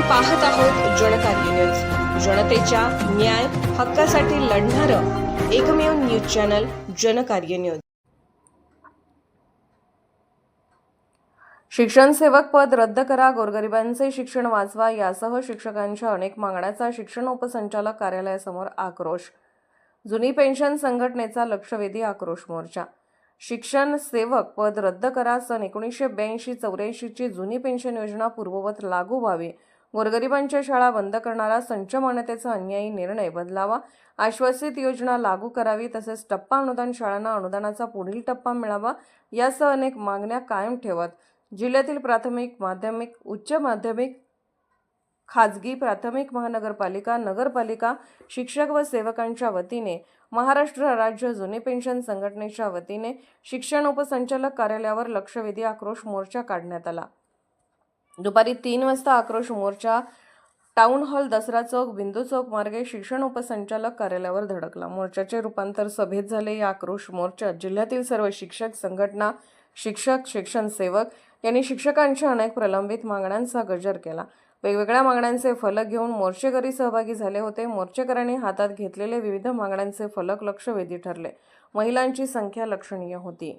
पाहत आहोत जनकार्य न्यूज जनतेच्या न्याय हक्कासाठी लढणारं एकमेव न्यूज चॅनल जनकार्य न्यूज शिक्षण सेवक पद रद्द करा गोरगरिबांचे शिक्षण वाचवा यासह शिक्षकांच्या अनेक मागण्याचा शिक्षण उपसंचालक कार्यालयासमोर आक्रोश. जुनी पेन्शन संघटनेचा लक्षवेधी आक्रोश मोर्चा. शिक्षण सेवक पद रद्द करा सन एकोणीसशे ब्याऐंशी चौऱ्याऐंशीची जुनी पेन्शन योजना पूर्ववत लागू व्हावी गोरगरिबांच्या शाळा बंद करणारा संच मान्यतेचा अन्यायी निर्णय बदलावा आश्वासित योजना लागू करावी तसेच टप्पा अनुदान शाळांना अनुदानाचा पुढील टप्पा मिळावा यासह अनेक मागण्या कायम ठेवत. जिल्ह्यातील प्राथमिक माध्यमिक उच्च माध्यमिक खाजगी प्राथमिक महानगरपालिका नगरपालिका शिक्षक व सेवकांच्या वतीने महाराष्ट्र राज्य जुने पेन्शन संघटनेच्या वतीने शिक्षण उपसंचालक कार्यालयावर लक्षवेधी आक्रोश मोर्चा काढण्यात आला. दुपारी तीन वाजता आक्रोश मोर्चा टाऊन हॉल दसरा चौक बिंदू चौक मार्गे शिक्षण उपसंचालक कार्यालयावर धडकला. मोर्चाचे रूपांतर सभेत झाले. या आक्रोश मोर्चात जिल्ह्यातील सर्व शिक्षक संघटना शिक्षक शिक्षण सेवक यांनी शिक्षकांच्या अनेक प्रलंबित मागण्यांचा गजर केला. वेगवेगळ्या मागण्यांचे फलक घेऊन मोर्चेकरी सहभागी झाले होते. मोर्चेकऱ्यांनी हातात घेतलेले विविध मागण्यांचे फलक लक्षवेधी ठरले. महिलांची संख्या लक्षणीय होती.